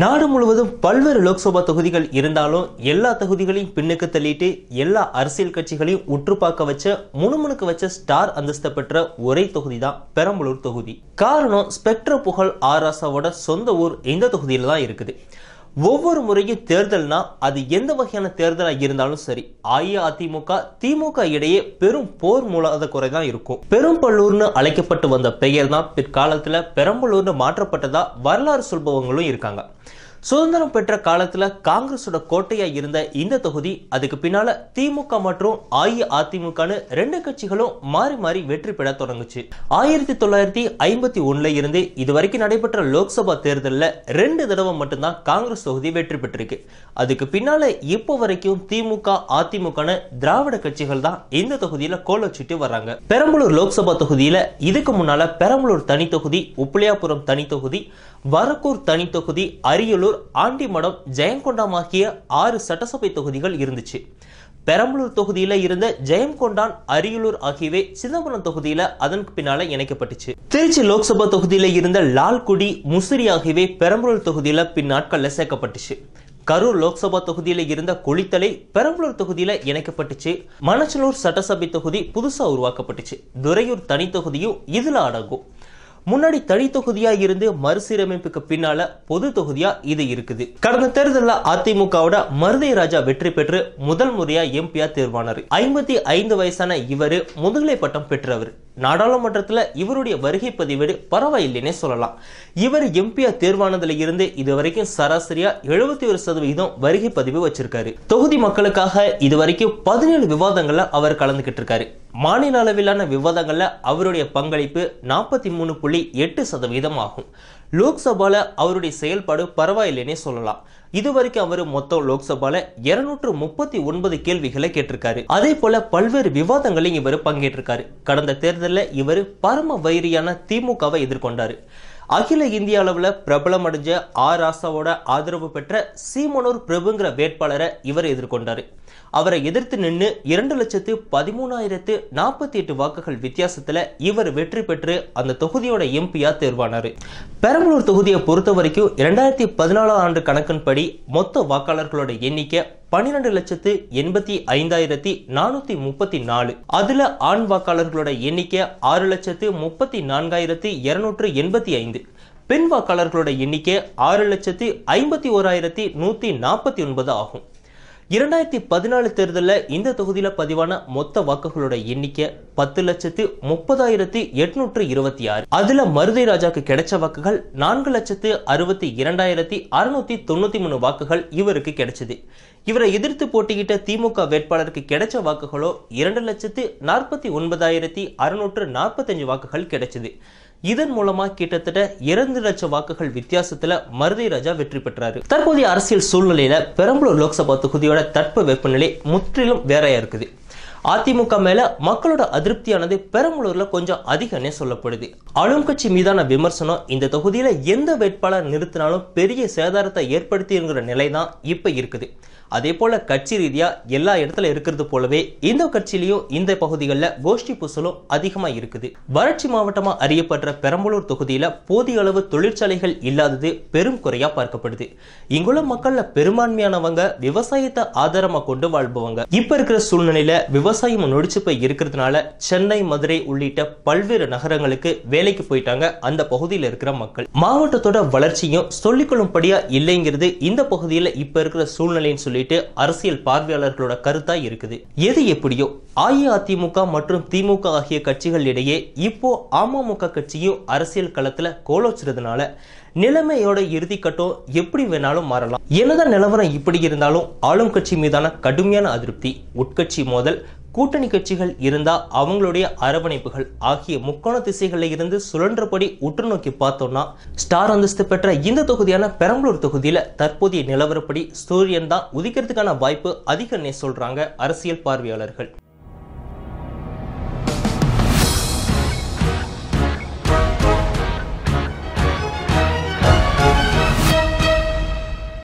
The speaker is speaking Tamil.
நாடு முழுவதும் பல்வேறு லோக்சபா தொகுதிகள் இருந்தாலும் எல்லா தொகுதிகளையும் பின்னுக்கு தள்ளிட்டு எல்லா அரசியல் கட்சிகளையும் உற்று பார்க்க வச்ச முணுமுணுக்க வச்ச ஸ்டார் அந்தஸ்து பெற்ற ஒரே தொகுதி தான் பெரம்பலூர் தொகுதி. காரணம் ஸ்பெக்ட்ர புகழ் ஆராசாவோட சொந்த ஊர் இந்த தொகுதியில தான் இருக்குது. ஒவ்வொரு முறையும் தேர்தல்னா அது எந்த வகையான தேர்தலாக இருந்தாலும் சரி அஇஅதிமுக திமுக இடையே பெரும் போர் மூலாத குறை தான் இருக்கும். பெரும்பல்லூர்னு அழைக்கப்பட்டு வந்த பெயர் தான் பிற்காலத்துல பெரம்பலூர்னு மாற்றப்பட்டதா வரலாறு சொல்பவங்களும் இருக்காங்க. சுதந்திரம் பெற்ற காலத்துல காங்கிரஸோட கோட்டையா இருந்த இந்த தொகுதி அதுக்கு பின்னால திமுக மற்றும் அஇஅதிமுகன்னு ரெண்டு கட்சிகளும் மாறி மாறி வெற்றி பெற தொடங்குச்சு. ஆயிரத்தி தொள்ளாயிரத்தி ஐம்பத்தி ஒண்ணுல இருந்து இது வரைக்கும் நடைபெற்ற லோக்சபா தேர்தலில் ரெண்டு தடவை மட்டும்தான் காங்கிரஸ் தொகுதி வெற்றி பெற்றிருக்கு. அதுக்கு பின்னால இப்போ வரைக்கும் திமுக அதிமுகன்னு திராவிட கட்சிகள் தான் இந்த தொகுதியில கோல் வச்சுட்டு வர்றாங்க. பெரம்பலூர் லோக்சபா தொகுதியில இதுக்கு முன்னால பெரம்பலூர் தனி தொகுதி உப்பிலியாபுரம் தனி தொகுதி வரக்கூர் தனி தொகுதி அரியலூர் பெரம்பலூர் ஆண்டிமடம் ஜெயங்கொண்டாம் ஆகிய ஆறு சட்டசபை தொகுதிகள் இருந்துச்சு. பெரம்பலூர் தொகுதியில இருந்த ஜெயங்கொண்டான் அரியலூர் ஆகியவை சிதம்பரம் தொகுதியில அதற்கு பின்னால இணைக்கப்பட்டுச்சு. திருச்சி லோக்சபா தொகுதியில இருந்த லால்குடி முசிறி ஆகியவை பெரம்பலூர் தொகுதியில பின்னாட்கள்ல சேர்க்கப்பட்டுச்சு. கரூர் லோக்சபா தொகுதியில இருந்த கொளித்தலை பெரம்பலூர் தொகுதியில இணைக்கப்பட்டுச்சு. மணச்சலூர் சட்டசபை தொகுதி புதுசா உருவாக்கப்பட்டுச்சு. துறையூர் தனி தொகுதியும் இதுல அடங்கும். முன்னாடி தனி தொகுதியா இருந்து மறுசீரமைப்புக்கு பின்னால பொது தொகுதியா இது இருக்குது. கடந்த தேர்தலில் அதிமுகவோட மருதை ராஜா வெற்றி பெற்று முதல் முறையா எம்பியா தேர்வானார். ஐம்பத்தி ஐந்து வயசான இவரு முதுகலை பட்டம் பெற்றவர். நாடாளுமன்றத்தில் இவருடைய வருகை பதிவேடு பரவாயில்லைன்னே சொல்லலாம். இவர் எம்பியா தேர்வானதுல இருந்து இது வரைக்கும் சராசரியா எழுபத்தி ஒரு சதவிகிதம் வருகை பதிவு வச்சிருக்காரு. தொகுதி மக்களுக்காக இது வரைக்கும் பதினேழு விவாதங்கள்ல அவர் கலந்துகிட்டு இருக்காரு மாநில அளவிலான விவாதங்கள்ல அவருடைய பங்களிப்பு நாற்பத்தி மூணு புள்ளி எட்டு சதவீதம் ஆகும். லோக்சபால அவருடைய செயல்பாடு பரவாயில்லைன்னே சொல்லலாம். இது வரைக்கும் அவர் மொத்தம் லோக்சபால இருநூற்று முப்பத்தி ஒன்பது கேள்விகளை கேட்டிருக்காரு. அதே போல பல்வேறு விவாதங்களையும் இவர் பங்கேற்றிருக்காரு. கடந்த தேர்தலில் இவர் பரம வைரியான திமுகவை எதிர்கொண்டாரு. அகில இந்திய அளவில் பிரபலம் அடைஞ்ச ஆர் ராசாவோட ஆதரவு பெற்ற சீமனூர் பிரபுங்கிற வேட்பாளரை இவர் எதிர்கொண்டார். அவரை எதிர்த்து நின்று இரண்டு லட்சத்து பதிமூணாயிரத்து நாற்பத்தி எட்டு வாக்குகள் வித்தியாசத்தில் இவர் வெற்றி பெற்று அந்த தொகுதியோட எம்பியா தேர்வானார். பெரம்பலூர் தொகுதியை பொறுத்த வரைக்கும் இரண்டாயிரத்தி பதினாலாம் ஆண்டு கணக்கின்படி மொத்த வாக்காளர்களோட எண்ணிக்கை பன்னிரெண்டு லட்சத்து எண்பத்தி ஐந்தாயிரத்தி நானூத்தி முப்பத்தி நாலு. அதுல ஆண் வாக்காளர்களோட எண்ணிக்கை ஆறு லட்சத்து முப்பத்தி நான்காயிரத்தி இருநூற்று எண்பத்தி ஐந்து. பெண் வாக்காளர்களோட எண்ணிக்கை ஆறு லட்சத்து ஐம்பத்தி ஓராயிரத்தி நூத்தி நாற்பத்தி ஒன்பது ஆகும். இரண்டாயிரத்தி பதினாலு தேர்தலில் இந்த தொகுதியில் பதிவான மொத்த வாக்குகளோட எண்ணிக்கை பத்து லட்சத்து முப்பதாயிரத்தி எட்நூற்று இருபத்தி ஆறு. அதுல மருதை ராஜாக்கு கிடைச்ச வாக்குகள் நான்கு லட்சத்து அறுபத்தி இரண்டாயிரத்தி அறுநூத்தி தொண்ணூத்தி மூணு வாக்குகள் இவருக்கு கிடைச்சது. இவரை எதிர்த்து போட்டியிட்ட திமுக வேட்பாளருக்கு கிடைச்ச வாக்குகளோ இரண்டு லட்சத்து நாற்பத்தி ஒன்பதாயிரத்தி அறுநூற்று நாற்பத்தஞ்சு வாக்குகள் கிடைச்சது. இதன் மூலமா கிட்டத்தட்ட இரண்டு லட்சம் வாக்குகள் வித்தியாசத்துல மருதை ராஜா வெற்றி பெற்றாரு. தற்போதைய அரசியல் சூழ்நிலையில பெரம்பலூர் லோக்சபா தொகுதியோட தட்ப வெப்பநிலை முற்றிலும் வேறையா இருக்குது. அதிமுக மேல மக்களோட அதிருப்தியானது பெரம்பலூர்ல கொஞ்சம் அதிகம்னே சொல்லப்படுது. ஆளும் கட்சி மீதான விமர்சனம் இந்த தொகுதியில எந்த வேட்பாளர் நிறுத்தினாலும் பெரிய சேதாரத்தை ஏற்படுத்திங்கிற நிலை தான் இப்ப இருக்குது. அதே போல கட்சி ரீதியா எல்லா இடத்துல இருக்கிறது போலவே இந்த கட்சியிலையும் இந்த பகுதிகளில் கோஷ்டி பூசலும் அதிகமா இருக்குது. வறட்சி மாவட்டமா அறியப்படுற பெரம்பலூர் தொகுதியில போதிய அளவு தொழிற்சாலைகள் இல்லாதது பெரும் குறையா பார்க்கப்படுது. இங்குள்ள மக்கள்ல பெரும்பான்மையானவங்க விவசாயத்தை ஆதாரமா கொண்டு வாழ்பவங்க. இப்ப இருக்கிற சூழ்நிலையில விவசாயம் நொடிச்சு போய் இருக்கிறதுனால சென்னை மதுரை உள்ளிட்ட பல்வேறு நகரங்களுக்கு வேலைக்கு போயிட்டாங்க அந்த பகுதியில் இருக்கிற மக்கள். மாவட்டத்தோட வளர்ச்சியும் சொல்லிக்கொள்ளும்படியா இல்லைங்கிறது இந்த பகுதியில இப்ப இருக்கிற சூழ்நிலைன்னு சொல்லி சொல்லிட்டு அரசியல் பார்வையாளர்களோட கருத்தா இருக்குது. எது எப்படியோ அஇஅதிமுக மற்றும் திமுக ஆகிய கட்சிகள் இடையே இப்போ அமமுக கட்சியும் அரசியல் களத்துல கோலோச்சுறதுனால நிலைமையோட இறுதி கட்டம் எப்படி வேணாலும் மாறலாம். என்னதான் நிலவரம் இப்படி இருந்தாலும் ஆளும் கட்சி மீதான கடுமையான அதிருப்தி உட்கட்சி மோதல் கூட்டணி கட்சிகள் இருந்தா அவங்களுடைய அரவணைப்புகள் ஆகிய முக்கோண திசைகளில் இருந்து சுழன்றபடி உற்று நோக்கி பார்த்தோம்னா ஸ்டார் அந்தஸ்து பெற்ற இந்த தொகுதியான பெரம்பலூர் தொகுதியில தற்போதைய நிலவரப்படி சூரியன் தான் உதிக்கிறதுக்கான வாய்ப்பு அதிகம்னே சொல்றாங்க அரசியல் பார்வையாளர்கள்.